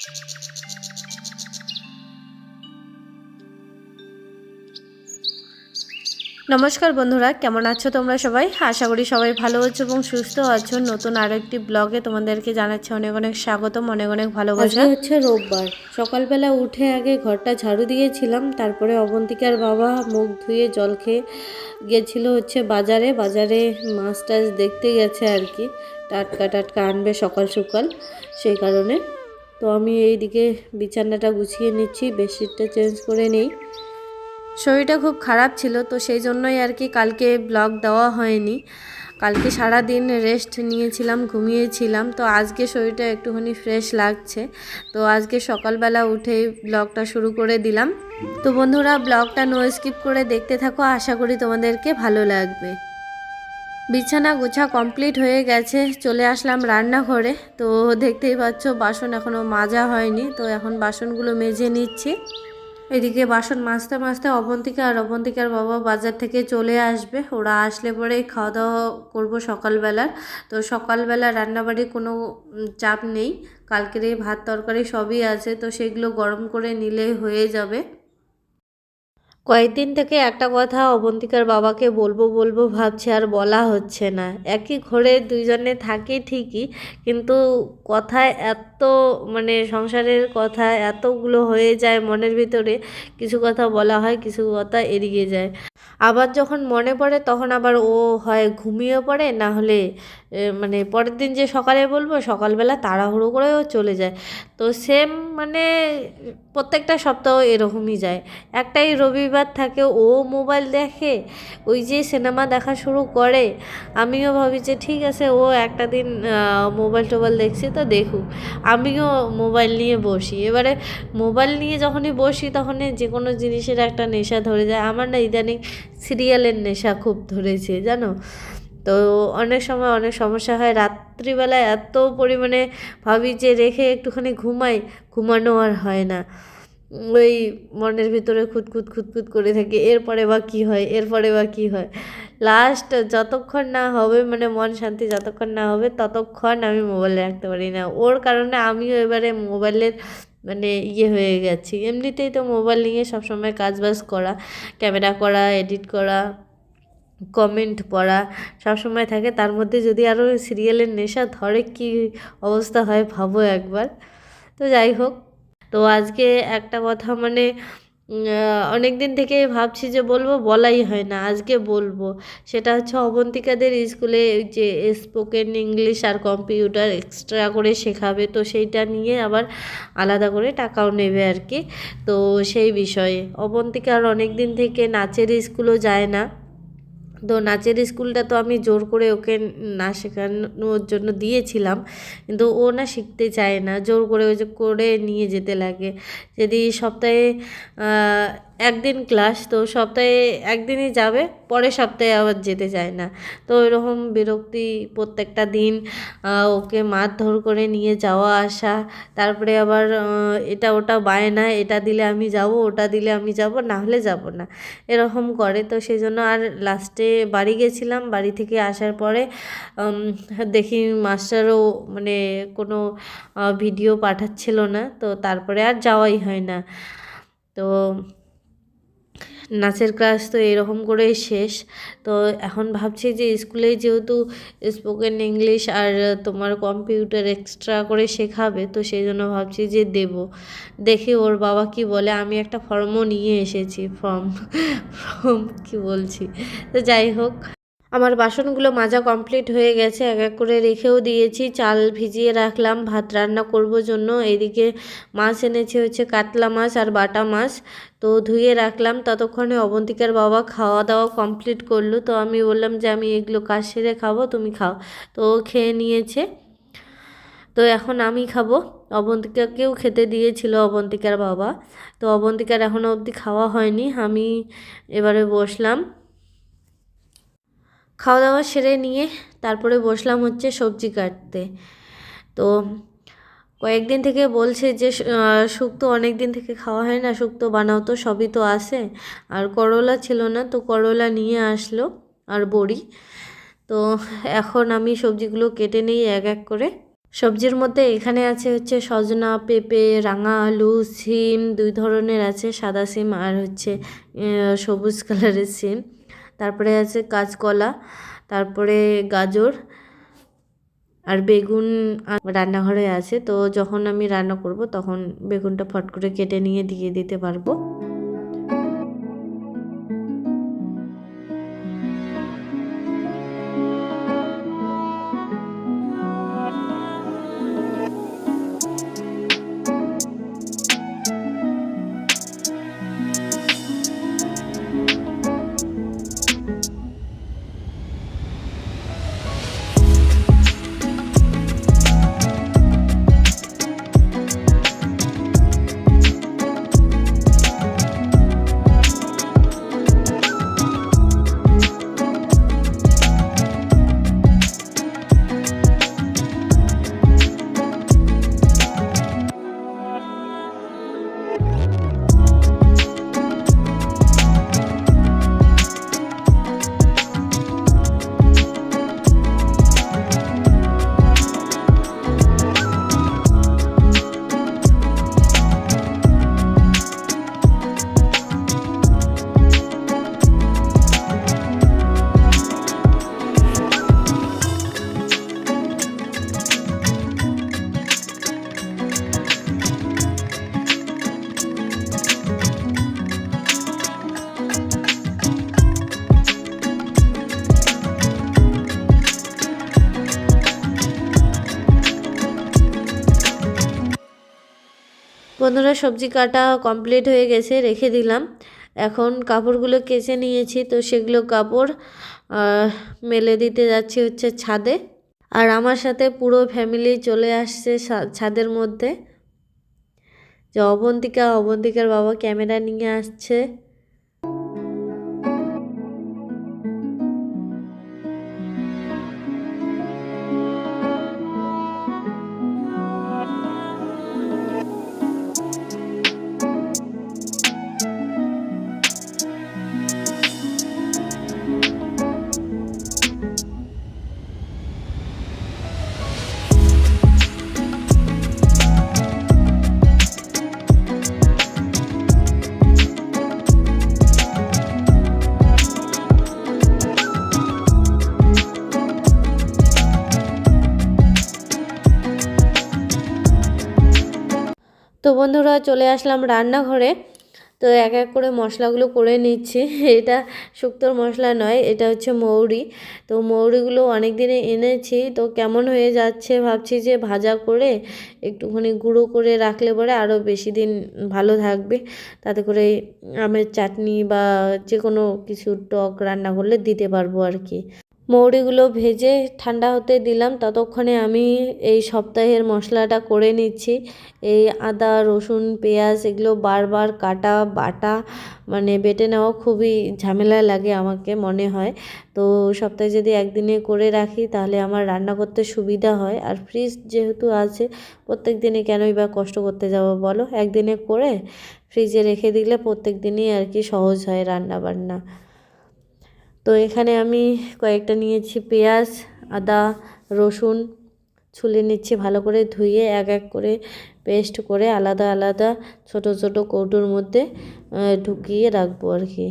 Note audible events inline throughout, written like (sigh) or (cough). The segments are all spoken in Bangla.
নমস্কার বন্ধুরা, কেমন আছো তোমরা সবাই? আশা করি সবাই ভালো আছো এবং সুস্থ আছো। নতুন আরও একটি ব্লগে তোমাদেরকে জানাচ্ছি অনেক অনেক স্বাগতম, অনেক অনেক ভালোবাসা। হচ্ছে রোববার। সকালবেলা উঠে আগে ঘরটা ঝাড়ু দিয়েছিলাম, তারপরে অবন্তিকার বাবা মুখ ধুয়ে জল খেয়ে গেছিল হচ্ছে বাজারে। বাজারে মাছ টাছ দেখতে গেছে আর কি। টাটকা টাটকা আনবে সকাল সকাল সেই কারণে তো আমি এইদিকে বিছানাটা গুছিয়ে নিচ্ছি, বেডশিটটা চেঞ্জ করে নেই। শরীরটা খুব খারাপ ছিল, তো সেই জন্যই আর কি কালকে ব্লগ দেওয়া হয়নি। কালকে সারা দিন রেস্ট নিয়েছিলাম, ঘুমিয়েছিলাম, তো আজকে শরীরটা একটুখানি ফ্রেশ লাগছে। তো আজকে সকালবেলা উঠেই ব্লগটা শুরু করে দিলাম। তো বন্ধুরা, ব্লগটা নো স্কিপ করে দেখতে থাকো, আশা করি তোমাদেরকে ভালো লাগবে। বিছানা গোছা কমপ্লিট হয়ে গেছে, চলে আসলাম রান্নাঘরে। তো দেখতেই পাচ্ছ, বাসন এখনও মাজা হয়নি, তো এখন বাসনগুলো মেজে নিচ্ছি। এদিকে বাসন মাজতে মাজতে অবন্তিকা আর অবন্তিকার বাবা বাজার থেকে চলে আসবে। ওরা আসলে পরেই খাওয়া দাওয়া করব সকালবেলার। তো সকালবেলা রান্নাবাড়ি কোনো চাপ নেই, কালকের এই ভাত তরকারি সবই আছে, তো সেগুলো গরম করে নিলেই হয়ে যাবে। কয়েকদিন থেকে একটা কথা অবন্তিকার বাবাকে বলব বলব ভাবছে, আর বলা হচ্ছে না। একই ঘরে দুইজনে থাকে ঠিকই, কিন্তু কথায় এত মানে সংসারের কথা এতগুলো হয়ে যায় মনের ভিতরে, কিছু কথা বলা হয়, কিছু কথা এড়িয়ে যায়। আবার যখন মনে পড়ে, তখন আবার ও হয় ঘুমিয়ে পড়ে, না হলে মানে পরের দিন যে সকালে বলব, সকালবেলা তাড়াহুড়ো করে ও চলে যায়। তো সেম মানে প্রত্যেকটা সপ্তাহ এরকমই যায়। একটাই রবিবার থাকে, ও মোবাইল দেখে, ওই যে সিনেমা দেখা শুরু করে, আমিও ভাবি যে ঠিক আছে, ও একটা দিন মোবাইল টোবাইল দেখছে তো দেখুক। আমিও মোবাইল নিয়ে বসি। এবারে মোবাইল নিয়ে যখনই বসি তখনই যে কোনো জিনিসের একটা নেশা ধরে যায়। আমার না ইদানিং সিরিয়ালের নেশা খুব ধরেছে, জানো? তো অনেক সময় অনেক সমস্যা হয়। রাত্রিবেলায় এত পরিমাণে ভাবি যে রেখে একটুখানি ঘুমাই, ঘুমানো আর হয় না। ওই মনের ভিতরে খুঁতখুত খুঁতখুত করে থাকি, এরপরে বা কী হয়, এরপরে বা কী হয়। লাস্ট যতক্ষণ না হবে মানে মন শান্তি যতক্ষণ না হবে, ততক্ষণ আমি মোবাইলে রাখতে পারি না। ওর কারণে আমিও এবারে মোবাইলের মানে ইয়ে হয়ে গেছি। এমনিতেই তো মোবাইল নিয়ে সবসময় কাজ বাজ করা, ক্যামেরা করা এডিট করা কমেন্ট পড়া সবসময় থাকে। তার মধ্যে যদি আরও সিরিয়ালের নেশা ধরে কি অবস্থা হয় ভাবো একবার। তো যাই হোক, তো আজকে একটা কথা মানে অনেক দিন থেকে ভাবছি যে বলব, বলাই হয় না, আজকে বলব। সেটা হচ্ছে অবন্তিকাদের স্কুলে যে স্পোকেন ইংলিশ আর কম্পিউটার এক্সট্রা করে শেখাবে, তো সেইটা নিয়ে আবার আলাদা করে টাকাও নেবে আর কি। তো সেই বিষয়ে। অবন্তিকার অনেক দিন থেকে নাচের স্কুলও যায় না। তো নাচের স্কুলটা তো আমি জোর করে ওকে নাচ শেখানোর জন্য দিয়েছিলাম, কিন্তু ও না শিখতে চায় না, জোর করে ওই যে করে নিয়ে যেতে লাগে। যদি সপ্তাহে একদিন ক্লাস, তো সপ্তাহে একদিনই যাবে, পরের সপ্তাহে আবার যেতে চায় না। তো এরকম বিরক্তি প্রত্যেকটা দিন ওকে মারধর করে নিয়ে যাওয়া আসা, তারপরে আবার এটা ওটা বায়না এটা দিলে আমি যাব, ওটা দিলে আমি যাব, না হলে যাব না, এরকম করে। তো সেই জন্য আর লাস্টে বাড়ি গেছিলাম, বাড়ি থেকে আসার পরে দেখি মাস্টারও মানে কোনো ভিডিও পাঠাচ্ছিল না, তো তারপরে আর যাওয়াই হয় না। তো নাচের ক্লাস তো এরকম করেই শেষ। তো এখন ভাবছি যে স্কুলে যেহেতু স্পোকেন ইংলিশ আর তোমার কম্পিউটার এক্সট্রা করে শেখাবে, তো সেই জন্য ভাবছি যে দেব। দেখি ওর বাবা কি বলে। আমি একটা ফর্মও নিয়ে এসেছি ফর্ম ফর্ম কি বলছি। তো যাই হোক। আমার বাসনগুলো মাজা কমপ্লিট হয়ে গেছে, এক এক করে রেখেও দিয়েছি। চাল ভিজিয়ে রাখলাম, ভাত রান্না করব জন্য। এদিকে মাছ এনেছে হচ্ছে কাতলা মাছ আর বাটা মাছ। তো ধুয়ে রাখলাম, ততক্ষণে অবন্তিকার বাবা খাওয়া দাওয়া কমপ্লিট করল। তো আমি বললাম যে, আমি এগুলো কাজ সেরে খাব, তুমি খাও। তো খেয়ে নিয়েছে। তো এখন আমি খাব। অবন্তিকাকেও খেতে দিয়েছিল অবন্তিকার বাবা। তো অবন্তিকার এখনও অবধি খাওয়া হয়নি। আমি এবারে বসলাম। খাওয়া দাওয়া সেরে নিয়ে তারপরে বসলাম হচ্ছে সবজি কাটতে। তো কয়েকদিন থেকে বলছে যে শুক্তো অনেক দিন থেকে খাওয়া হয় না শুক্তো বানাও তো, সবই তো আসে আর করলা ছিল না, তো করলা নিয়ে আসলো আর বড়ি। তো এখন আমি সবজিগুলো কেটে নিই এক এক করে। সবজির মধ্যে এখানে আছে হচ্ছে সজনা, পেঁপে, রাঙা আলু, সিম, দুই ধরনের আছে, সাদা সিম আর হচ্ছে সবুজ কালারের সিম। তারপরে আছে কাঁচকলা, তারপরে গাজর আর বেগুন রান্নাঘরে আছে। তো যখন আমি রান্না করব তখন বেগুনটা ফট করে কেটে নিয়ে দিয়ে দিতে পারব। বন্ধুরা, সবজি কাটা কমপ্লিট হয়ে গেছে, রেখে দিলাম। এখন কাপড়গুলো কেচে নিয়েছি, তো সেগুলো কাপড় মেলে দিতে যাচ্ছি হচ্ছে ছাদে। আর আমার সাথে পুরো ফ্যামিলি চলে আসছে ছাদের মধ্যে। যে অবন্তিকা, অবন্তিকার বাবা ক্যামেরা নিয়ে আসছে। বন্ধুরা চলে আসলাম রান্নাঘরে। তো এক এক করে মশলাগুলো করে নিচ্ছি। (laughs) এটা শুক্তোর মশলা নয়, এটা হচ্ছে মৌরি। তো মৌরিগুলো অনেক দিনে এনেছি, তো কেমন হয়ে যাচ্ছে ভাবছি যে ভাজা করে একটুখানি গুঁড়ো করে রাখলে পরে আরও বেশি দিন ভালো থাকবে। তাতে করে আমের চাটনি বা যে কোনো কিছু টক রান্না করলে দিতে পারব আর কি। মৌরিগুলো ভেজে ঠান্ডা হতে দিলাম। ততক্ষণে আমি এই সপ্তাহের মশলাটা করে নিচ্ছি। এই আদা, রসুন, পেঁয়াজ এগুলো বারবার কাটা, বাটা মানে বেটে নেওয়া খুবই ঝামেলা লাগে আমাকে মনে হয়। তো সপ্তাহে যদি একদিনে করে রাখি তাহলে আমার রান্না করতে সুবিধা হয়। আর ফ্রিজ যেহেতু আছে, প্রত্যেক দিনে কেনই বা কষ্ট করতে যাব বলো? একদিনে করে ফ্রিজে রেখে দিলে প্রত্যেক দিনই আর কি সহজ হয় রান্না বান্না তো এখানে আমি কয়েকটা নিয়েছি পেঁয়াজ, আদা, রসুন, ছুলে নিচ্ছি ভালো করে ধুয়ে এক এক করে পেস্ট করে আলাদা আলাদা ছোট ছোট কৌটোর মধ্যে ঢুকিয়ে রাখব আর কি।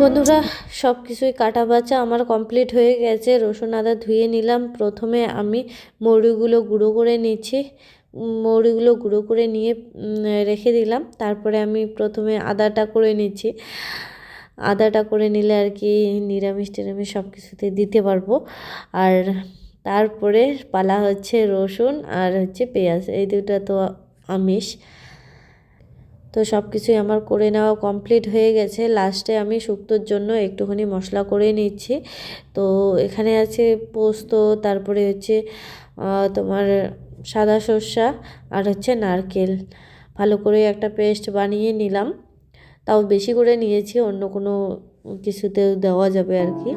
বন্ধুরা সব কিছুই কাটা বাছা আমার কমপ্লিট হয়ে গেছে। রসুন আদা ধুয়ে নিলাম। প্রথমে আমি মৌরিগুলো গুঁড়ো করে নিচ্ছি। মৌরিগুলো গুঁড়ো করে নিয়ে রেখে দিলাম। তারপরে আমি প্রথমে আদাটা করে নিচ্ছি। আদাটা করে নিলে আর কি নিরামিষ টিরামিষ সব কিছুতে দিতে পারব। আর তারপরে পালা হচ্ছে রসুন আর হচ্ছে পেঁয়াজ। এই দুটো তো আমিষ। তো সব কিছুই আমার করে নেওয়া কমপ্লিট হয়ে গেছে। লাস্টে আমি শুক্তোর জন্য একটুখানি মশলা করে নিচ্ছি। তো এখানে আছে পোস্ত, তারপরে হচ্ছে তোমার সাদা সর্ষা আর হচ্ছে নারকেল। ভালো করে একটা পেস্ট বানিয়ে নিলাম। তাও বেশি করে নিয়েছি, অন্য কোনো কিছুতে দেওয়া যাবে আর কি।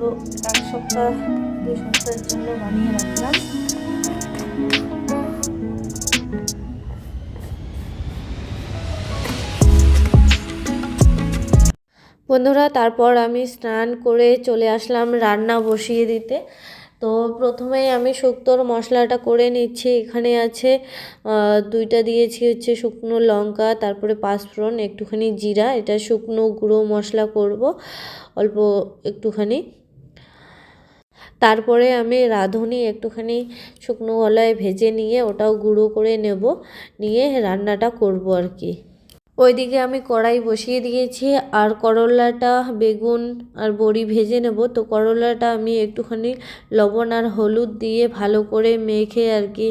তো এক সপ্তাহ দুই সপ্তাহের জন্য বানিয়ে রাখলাম বন্ধুরা, তারপর আমি স্নান করে চলে আসলাম রান্না বসিয়ে দিতে। তো প্রথমেই আমি শুক্তোর মশলাটা করে নিচ্ছি, এখানে আছে দুইটা দিয়েছি হচ্ছে শুকনো লঙ্কা, তারপরে পাঁচফোড়ন, একটুখানি জিরা, এটা শুকনো গুঁড়ো মশলা করব, অল্প একটুখানি। তারপরে আমি রাঁধুনি একটুখানি শুকনো গলায় ভেজে নিয়ে ওটাও গুঁড়ো করে নেব, নিয়ে রান্নাটা করব আর কি। ওইদিকে আমি কড়াই বসিয়ে দিয়েছি আর করলাটা, বেগুন আর বড়ি ভেজে নেব। তো করলাটা আমি একটুখানি লবণ আর হলুদ দিয়ে ভালো করে মেখে আর কি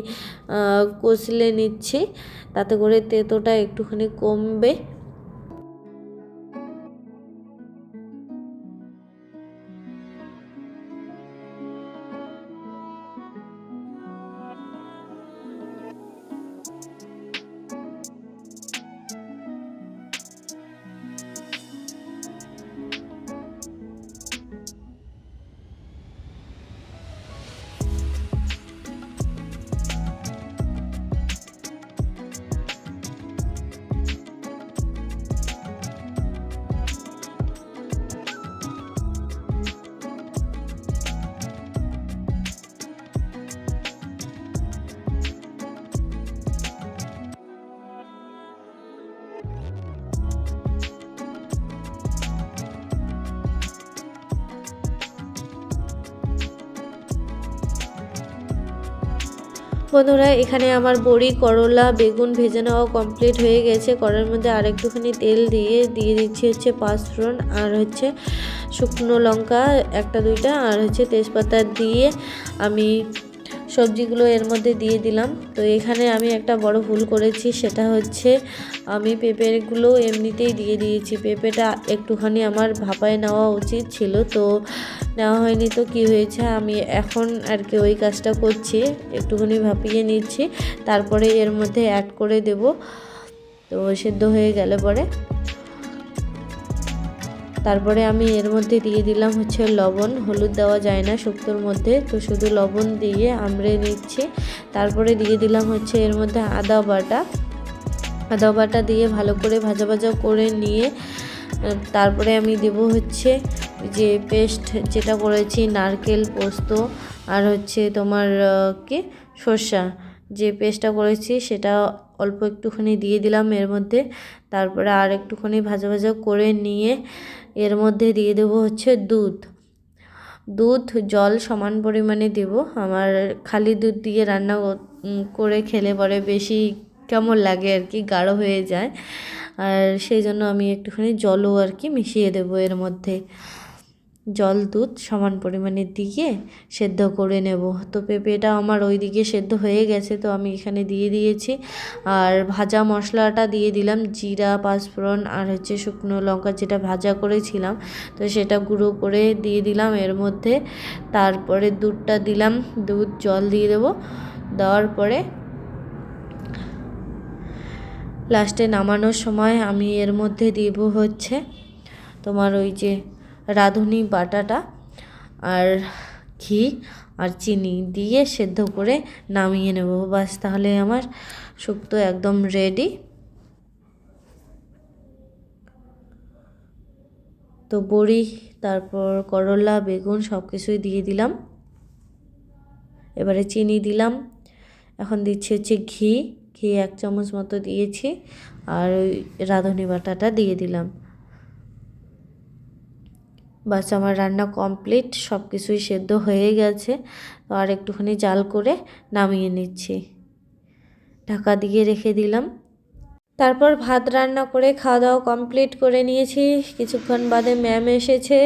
কষলে নিচ্ছি। তাতে করে তেতোটা একটুখানি কমবে। বন্ধুরা এখানে আমার বড়ি, করলা, বেগুন ভেজে নেওয়া কমপ্লিট হয়ে গেছে। কড়ার মধ্যে আর একটুখানি তেল দিয়ে দিয়ে দিচ্ছি হচ্ছে পাঁচফোড়ন আর হচ্ছে শুকনো লঙ্কা একটা দুইটা আর হচ্ছে তেজপাতা দিয়ে আমি সবজিগুলো এর মধ্যে দিয়ে দিলাম। তো এখানে আমি একটা বড় ভুল করেছি, সেটা হচ্ছে আমি পেঁপেগুলো এমনিতেই দিয়ে দিয়েছি। পেঁপেটা একটুখানি আমার ভাপায় নেওয়া উচিত ছিল, তো নেওয়া হয়নি তো কি হয়েছে? আমি এখন আর কি ওই কাজটা করছি, একটুখানি ভাপিয়ে নিচ্ছি, তারপরে এর মধ্যে অ্যাড করে দেব। তো সেদ্ধ হয়ে গেলে পরে। তারপরে আমি এর মধ্যে দিয়ে দিলাম হচ্ছে লবণ, হলুদ দেওয়া যায় না শুক্তোর মধ্যে, তো শুধু লবণ দিয়ে আমড়ে নিচ্ছি। তারপরে দিয়ে দিলাম হচ্ছে এর মধ্যে আদা বাটা। আদা বাটা দিয়ে ভালো করে ভাজা ভাজা করে নিয়ে তারপরে আমি দেব হচ্ছে যে পেস্ট যেটা করেছি, নারকেল পোস্ত আর হচ্ছে তোমার কি? সর্ষা। যে পেস্টটা করেছি সেটা অল্প একটুখানি দিয়ে দিলাম এর মধ্যে। তারপরে আর একটুখানি ভাজা ভাজা করে নিয়ে এর মধ্যে দিয়ে দেবো হচ্ছে দুধ। দুধ জল সমান পরিমাণে দেব। আমার খালি দুধ দিয়ে রান্না করে খেলে পরে বেশি কেমন লাগে আর কি, গাঢ় হয়ে যায়। আর সেই জন্য আমি একটুখানি জলও আর কি মিশিয়ে দেবো এর মধ্যে। জল, দুধ সমান পরিমাণে দিয়ে সেদ্ধ করে নেব। তো পেঁপেটা আমার ওইদিকে সেদ্ধ হয়ে গেছে, তো আমি এখানে দিয়ে দিয়েছি। আর ভাজা মশলাটা দিয়ে দিলাম, জিরা, পাঁচফোড়ন আর হচ্ছে শুকনো লঙ্কা যেটা ভাজা করেছিলাম, তো সেটা গুঁড়ো করে দিয়ে দিলাম এর মধ্যে। তারপরে দুধটা দিলাম, দুধ, জল দিয়ে দেবো। দেওয়ার পরে লাস্টে নামানোর সময় আমি এর মধ্যে দিব হচ্ছে তোমার ওই যে রাঁধুনি বাটাটা আর ঘি আর চিনি দিয়ে সেদ্ধ করে নামিয়ে নেব। বাস তাহলে আমার শুক্তো একদম রেডি তো বড়ি, তারপর করলা, বেগুন সব কিছুই দিয়ে দিলাম। এবারে চিনি দিলাম। এখন দিচ্ছি হচ্ছে ঘি। ঘি এক চামচ মতো দিয়েছি আর ওই রাঁধুনি বাটাটা দিয়ে দিলাম। বাস আমার রান্না কমপ্লিট সব কিছুই সেদ্ধ হয়ে গেছে। আর একটুখানি জাল করে নামিয়ে নিচ্ছি। ঢাকা দিয়ে রেখে দিলাম। তারপর ভাত রান্না করে খাওয়া দাওয়া কমপ্লিট করে নিয়েছি। কিছুক্ষণ বাদে ম্যাম এসেছে।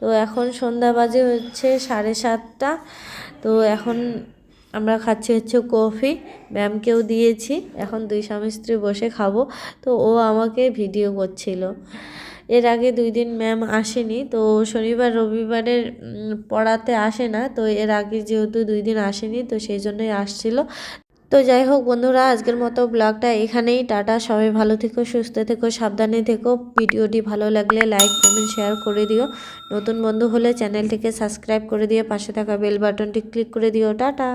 তো এখন সন্ধ্যা বাজে হচ্ছে সাড়ে সাতটা। তো এখন আমরা খাচ্ছি হচ্ছে কফি ম্যামকেও দিয়েছি। এখন দুই স্বামী স্ত্রী বসে খাব। তো ও আমাকে ভিডিও করছিল। এর আগে দুই দিন ম্যাম আসেনি। তো শনিবার, রবিবারের পড়াতে আসে না। তো এর আগে যেহেতু দুই দিন আসেনি, তো সেই জন্যই আসছিল। তো যাই হোক বন্ধুরা, আজকের মতো ব্লগটা এখানেই। টাটা, সবাই ভালো থেকো, সুস্থ থেকো, সাবধানে থেকো। ভিডিওটি ভালো লাগলে লাইক কমেন্ট শেয়ার করে দিও। নতুন বন্ধু হলে চ্যানেলটিকে সাবস্ক্রাইব করে দিয়ে পাশে থাকা বেল বাটনটি ক্লিক করে দিও। টাটা!